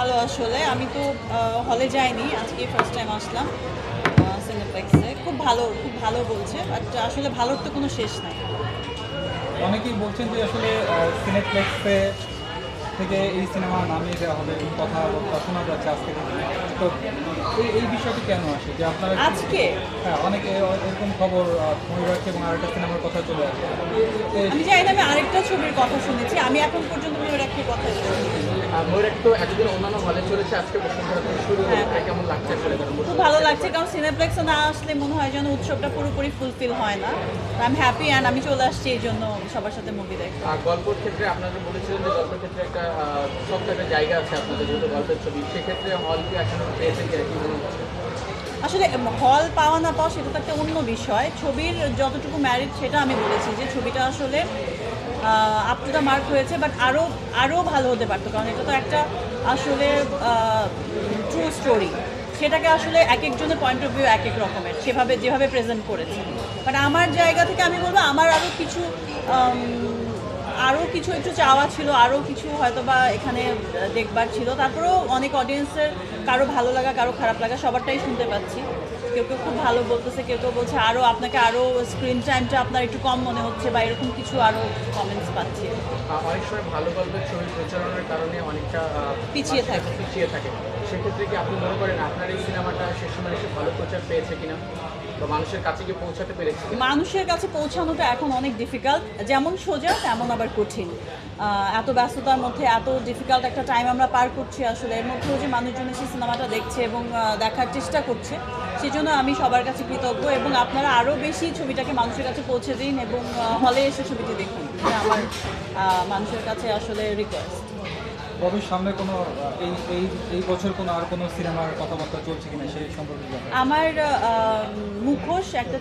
ভালো আসলে। আমি তো হলে যাইনি আজকে ফার্স্ট টাইম আসলাম সিনেপ্লেক্সে খুব ভালো খুব ভালো বলছে বাট আসলে ভালোর তো কোনো শেষ নাই। অনেকেই বলছেন যে আসলে সিনেপ্লেক্সে থেকে এই সিনেমা নামিয়ে দেওয়া হবে কথা শোনা যাচ্ছে আজকে তো এই এই বিষয়টি কেন আসে? যে আপনারা আজকে? হ্যাঁ অনেকে এরকম খবর মহিরাজ এবং আরেকটা সিনেমার কথা চলে আসে। আমি জানি আমি আরেকটা ছবির কথা শুনেছি। আমি এখন পর্যন্ত ওর একটা কথা শুনি ময়ূরের তো এতদিন অন্যান্য হলে চলেছে আজকে শুরু হলো হ্যাঁ। কেমন লাগছে কারণ খুব ভালো লাগছে কারণ সিনেপ্লেক্সে না আসলে মনে হয় যেন উৎসবটা পুরোপুরি ফুলফিল হয় না। আই এম হ্যাপি অ্যান্ড আমি চলে আসছি এই জন্য সবার সাথে মুভি দেখতে। গল্পের ক্ষেত্রে আপনারা বলেছিলেন যে গল্পের ক্ষেত্রে একটা সব জায়গা আছে আপনাদের যেহেতু গল্পের ছবি সেক্ষেত্রে হল কি পেয়েছেন কি আসলে হল পাওয়া না পাওয়া সেটা তো একটা অন্য বিষয়। ছবির যতটুকু ম্যারিট সেটা আমি বলেছি যে ছবিটা আসলে আপ টু দ্য মার্ক হয়েছে বাট আরও আরও ভালো হতে পারতো, কারণ এটা তো একটা আসলে ট্রু স্টোরি সেটাকে আসলে এক একজনের পয়েন্ট অফ ভিউ এক এক রকমের, সেভাবে, যেভাবে প্রেজেন্ট করেছে। বাট আমার জায়গা থেকে আমি বলব, আমার আরও কিছু আরও কিছু একটু চাওয়া ছিল আরও কিছু হয়তো বা এখানে দেখবার ছিল। তারপরেও অনেক অডিয়েন্সের কারও ভালো লাগা, কারও খারাপ লাগা, সবারটাই শুনতে পাচ্ছি। কেউ কেউ খুব ভালো বলতেছে কেউ কেউ বলছে আরও আপনাকে আরও স্ক্রিন টাইমটা আপনার একটু কম মনে হচ্ছে বা এরকম কিছু আরও কমেন্টস পাচ্ছি। অনেক সময় ভালো গল্পের ছবি প্রচারণের কারণে অনেকটা পিছিয়ে থাকে। পিছিয়ে থাকে। সেক্ষেত্রে কি আপনি মনে করেন আপনার এই সিনেমাটা সে সময় এসে ভালো প্রচার পেয়েছে কিনা? মানুষের কাছে পৌঁছাতে মানুষের কাছে পৌঁছানোটা এখন অনেক ডিফিকাল্ট যেমন সোজা তেমন আবার কঠিন। এত ব্যস্ততার মধ্যে, এত ডিফিকাল্ট একটা টাইম আমরা পার করছি আসলে, এর মধ্যেও যে মানুষজন এসে সিনেমাটা দেখছে এবং দেখার চেষ্টা করছে, সেজন্য আমি সবার কাছে কৃতজ্ঞ এবং আপনারা আরও বেশি ছবিটাকে মানুষের কাছে পৌঁছে দিন এবং হলে এসে ছবিটি দেখুন। আমার মানুষের কাছে আসলে রিকোয়েস্ট ববির সামনে কোনো এই এই এই বছর কোনো আর কোনো সিনেমার কথাবার্তা চলছে কিনা সেই সম্পর্কে আমার মুখোশ একটা